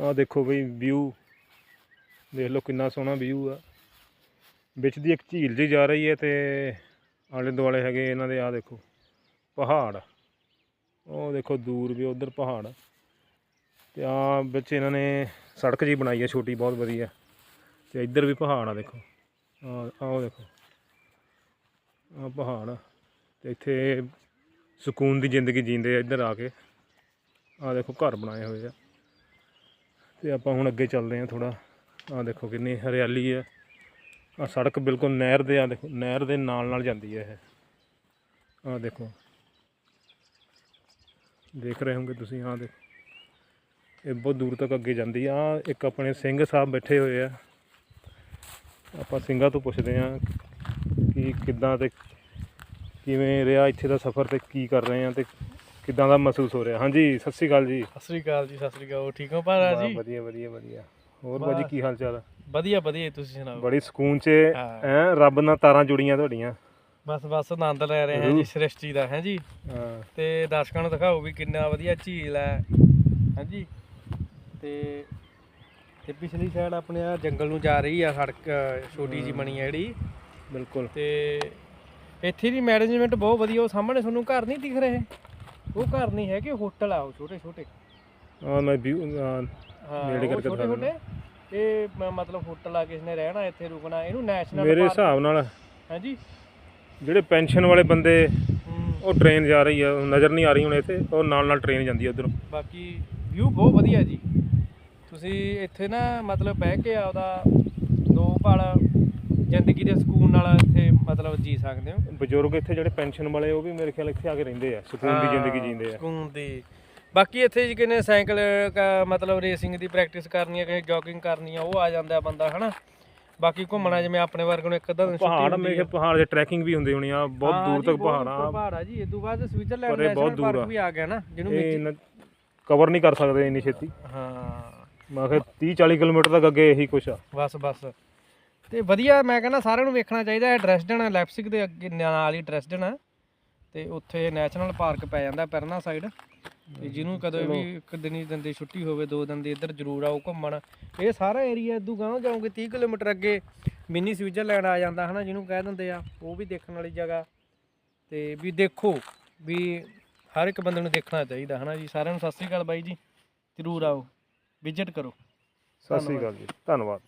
ਆਹ ਦੇਖੋ ਬਈ ਵਿਊ ਦੇਖ ਲਓ ਕਿੰਨਾ ਸੋਹਣਾ ਵਿਊ ਆ। ਵਿੱਚ ਦੀ ਇੱਕ ਝੀਲ ਜੀ ਜਾ ਰਹੀ ਹੈ ਤੇ ਆਲੇ ਦੁਆਲੇ ਹੈਗੇ ਇਹਨਾਂ ਦੇ ਆਹ ਦੇਖੋ, ਪਹਾੜ। ਉਹ ਦੇਖੋ ਦੂਰ ਵੀ, ਉਧਰ ਪਹਾੜ। ਤੇ ਆ ਵਿੱਚ ਇਹਨਾਂ ਨੇ ਸੜਕ ਜੀ ਬਣਾਈ ਹੈ, ਛੋਟੀ, ਬਹੁਤ ਵਧੀਆ। ਤੇ ਇੱਧਰ ਵੀ ਪਹਾੜ ਆ, ਦੇਖੋ। ਆ ਆਹ ਦੇਖੋ। ਆ ਪਹਾੜ। ਆ ਤੇ ਇੱਥੇ ਸਕੂਨ ਦੀ ਜ਼ਿੰਦਗੀ ਜੀਂਦੇ ਆ ਇੱਧਰ ਆ ਕੇ। ਆ ਦੇਖੋ, ਘਰ ਬਣਾਏ ਹੋਏ ਆ। ਤੇ ਆਪਾਂ ਹੁਣ ਅੱਗੇ ਚੱਲਦੇ ਹਾਂ ਥੋੜਾ ਆ ਦੇਖੋ ਕਿੰਨੀ ਹਰਿਆਲੀ ਹੈ। ਆ ਸੜਕ ਬਿਲਕੁਲ ਨਹਿਰ ਦੇ ਆ ਦੇਖੋ, ਨਹਿਰ ਦੇ ਨਾਲ ਨਾਲ ਜਾਂਦੀ ਹੈ ਇਹ। ਆ ਦੇਖੋ। ਦੇਖ ਰਹੇ ਹੋਗੇ ਤੁਸੀਂ ਆ ਦੇਖੋ। ਇਹ ਬਹੁਤ ਦੂਰ ਤੱਕ ਅੱਗੇ ਜਾਂਦੀ ਆ। ਆਹ ਇੱਕ ਆਪਣੇ ਸਿੰਘ ਸਾਹਿਬ ਬੈਠੇ ਹੋਏ ਆ। ਆਪਾਂ ਸਿੰਘਾਂ ਤੋਂ ਪੁੱਛਦੇ ਆ ਕਿ ਕਿੱਦਾਂ ਤੇ ਕਿਵੇਂ ਰਿਹਾ ਇੱਥੇ ਦਾ ਸਫ਼ਰ ਤੇ ਕੀ ਕਰ ਰਹੇ ਆ ਤੇ ਕਿੱਦਾਂ ਦਾ ਮਹਿਸੂਸ ਹੋ ਰਿਹਾ? ਹਾਂਜੀ ਸਤਿ ਸ਼੍ਰੀ ਅਕਾਲ ਜੀ। ਸਤਿ ਸ੍ਰੀ ਅਕਾਲ ਜੀ ਸਤਿ ਸ੍ਰੀ ਅਕਾਲ। ਠੀਕ ਹੋ ਭਾਰਾ ਵਾਹ, ਜੀ? ਵਧੀਆ ਵਧੀਆ ਵਧੀਆ। ਹੋਰ ਬਾਜੀ ਕੀ ਹਾਲ ਚਾਲ? ਵਧੀਆ ਵਧੀਆ ਤੁਸੀਂ ਸੁਣਾਓ? ਬੜੀ ਸਕੂਨ ਚ ਹਾਂ। ਐ ਰੱਬ ਨਾਲ ਤਾਰਾਂ ਜੁੜੀਆਂ ਤੁਹਾਡੀਆਂ। ਬਸ ਬਸ ਆਨੰਦ ਲੈ ਰਹੇ ਹਾਂ। ਜੀ ਸ੍ਰਿਸ਼ਟੀ ਦਾ ਹੈ ਜੀ? ਹਾਂ। ਤੇ ਦਰਸ਼ਕਾਂ ਨੂੰ ਦਿਖਾਓ ਵੀ ਕਿੰਨਾ ਵਧੀਆ ਝੀਲ ਹੈ ਹਾਂਜੀ ਤੇ ਤੇ ਪਿਛਲੀ ਸਾਈਡ ਆਪਣੇ ਆ ਜੰਗਲ ਨੂੰ ਜਾ ਰਹੀ ਆ ਸੜਕ ਅ, ਛੋਟੀ ਜੀ ਬਣੀ ਆ ਜਿਹੜੀ। ਬਿਲਕੁਲ। ਤੇ ਇੱਥੇ ਦੀ ਮੈਨੇਜਮੈਂਟ ਬਹੁਤ ਵਧੀਆ ਉਹ ਸਾਹਮਣੇ ਤੁਹਾਨੂੰ ਘਰ ਨਹੀਂ ਦਿਖ ਰਹੇ? ਉਹ ਘਰ ਨਹੀਂ ਹੈਗੇ ਹੋਟਲ ਆ ਉਹ ਛੋਟੇ ਛੋਟੇ। ਆ ਮੈਂ ਵਿਊ ਹਾਂ ਨੇੜੇ ਕਰਕੇ ਛੋਟੇ ਦਿਖਾ ਛੋਟੇ। ਇਹ ਮ- ਮਤਲਬ ਹੋਟਲ ਆ ਕਿਸ ਨੇ ਰਹਿਣਾ ਇੱਥੇ ਰੁਕਣਾ ਇਹਨੂੰ ਨੈਸ਼ਨਲ ਮੇਰੇ ਹਿਸਾਬ ਨਾਲ ਹਾਂਜੀ। ਜਿਹੜੇ ਪੈਨਸ਼ਨ ਵਾਲੇ ਬੰਦੇ ਉਹ ਟ੍ਰੇਨ ਜਾ ਰਹੀ ਆ ਨਜ਼ਰ ਨਹੀਂ ਆ ਰਹੀ ਹੁਣ ਇੱਥੇ ਉਹ ਨਾਲ ਨਾਲ ਟ੍ਰੇਨ ਜਾਂਦੀ ਆ ਉਧਰ। ਬਾਕੀ ਵਿਊ ਬਹੁਤ ਵਧੀਆ ਜੀ। ਤੁਸੀਂ ਇੱਥੇ ਨਾ ਮਤਲਬ ਬਹਿ ਕੇ ਆਪਦਾ ਦੋ ਪਲ ਜ਼ਿੰਦਗੀ ਦੇ ਸਕੂਨ ਨਾਲ ਇੱਥੇ ਮਤਲਬ ਜੀ ਸਕਦੇ ਹੋ। ਬਜ਼ੁਰਗ ਇੱਥੇ ਜਿਹੜੇ ਪੈਨਸ਼ਨ ਵਾਲੇ ਉਹ ਵੀ ਮੇਰੇ ਖਿਆਲ ਇੱਥੇ ਆ ਕੇ ਰਹਿੰਦੇ ਆ ਸਕੂਨ ਦੀ ਜ਼ਿੰਦਗੀ ਜੀਂਦੇ ਆ। ਸਕੂਨ ਦੀ। ਬਾਕੀ ਇੱਥੇ ਜੀ ਕਿਨੇ ਸਾਈਕਲ ਮਤਲਬ ਰੇਸਿੰਗ ਦੀ ਪ੍ਰੈਕਟਿਸ ਕਰਨੀ ਹੈ ਕਿਸੇ ਜੋਗਿੰਗ ਕਰਨੀ ਆ ਉਹ ਆ ਜਾਂਦਾ ਬੰਦਾ ਹਨਾ। ਬਾਕੀ ਘੁੰਮਣਾ ਜਿਵੇਂ ਆਪਣੇ ਵਰਗ ਨੂੰ ਇੱਕ ਅੱਧਾ ਦਿਨ ਪਹਾੜ ਮੇਰੇ ਪਹਾੜ ਦੇ ਟਰੈਕਿੰਗ ਵੀ ਹੁੰਦੀ ਹੋਣੀ ਆ ਬਹੁਤ ਦੂਰ ਤੱਕ ਪਹਾੜ ਪਹਾੜ ਜੀ ਤੋਂ ਬਾਅਦ ਸਵਿਟਜ਼ਰਲੈਂਡ ਨੈਸ਼ਨਲ ਪਾਰਕ। ਵੀ ਆ ਗਿਆ ਨਾ ਜਿਹਨੂੰ ਕਵਰ ਨਹੀਂ ਕਰ ਸਕਦੇ ਇੰਨੀ ਛੇਤੀ। ਹਾਂ। ਮੈਂ ਕਿਹਾ 30 40 ਕਿਲੋਮੀਟਰ ਤੱਕ ਅੱਗੇ ਇਹੀ ਕੁਛ ਆ। ਬਸ ਬਸ। ਤੇ ਵਧੀਆ ਮੈਂ ਕਹਿੰਦਾ ਸਾਰਿਆਂ ਨੂੰ ਵੇਖਣਾ ਚਾਹੀਦਾ ਹੈ ਡ੍ਰੈਸਡਨ ਲੈਪਸਿਕ ਦੇ ਅੱਗੇ ਨਾਲ ਹੀ ਡ੍ਰੈਸਡਨ ਆ। ਤੇ ਉੱਥੇ ਨੈਸ਼ਨਲ ਪਾਰਕ ਪੈ ਜਾਂਦਾ ਪੈਰਨਾ ਸਾਈਡ। ਤੇ ਜਿਹਨੂੰ ਕਦੋਂ ਵੀ ਇੱਕ ਦਿਨ ਹੀ ਦਿਨ ਦੀ ਛੁੱਟੀ ਹੋਵੇ ਦੋ ਦਿਨ ਦੀ ਇੱਧਰ ਜ਼ਰੂਰ ਆਓ ਘੁੰਮਣ। ਇਹ ਸਾਰਾ ਏਰੀਆ ਇਦੋਂ ਗਾਂਹ ਜਾਓਗੇ 30 ਕਿਲੋਮੀਟਰ ਅੱਗੇ ਮਿਨੀ ਸਵਿਟਜ਼ਰਲੈਂਡ ਆ ਜਾਂਦਾ ਹਨਾ ਜਿਹਨੂੰ ਕਹਿ ਦਿੰਦੇ ਆ। ਉਹ ਵੀ ਦੇਖਣ ਵਾਲੀ ਜਗ੍ਹਾ। ਤੇ ਵੀ ਦੇਖੋ ਵੀ ਹਰ ਇੱਕ ਬੰਦੇ ਨੂੰ ਦੇਖਣਾ ਚਾਹੀਦਾ ਹਨਾ ਜੀ। ਸਾਰਿਆਂ ਨੂੰ ਸਤਿ ਸ੍ਰੀ ਅਕਾਲ ਬਾਈ ਜੀ। ਜ਼ਰੂਰ ਆਓ। ਵਿਜ਼ਿਟ ਕਰੋ। ਸਤਿ ਸ੍ਰੀ ਅਕਾਲ ਜੀ। ਧੰਨਵਾਦ।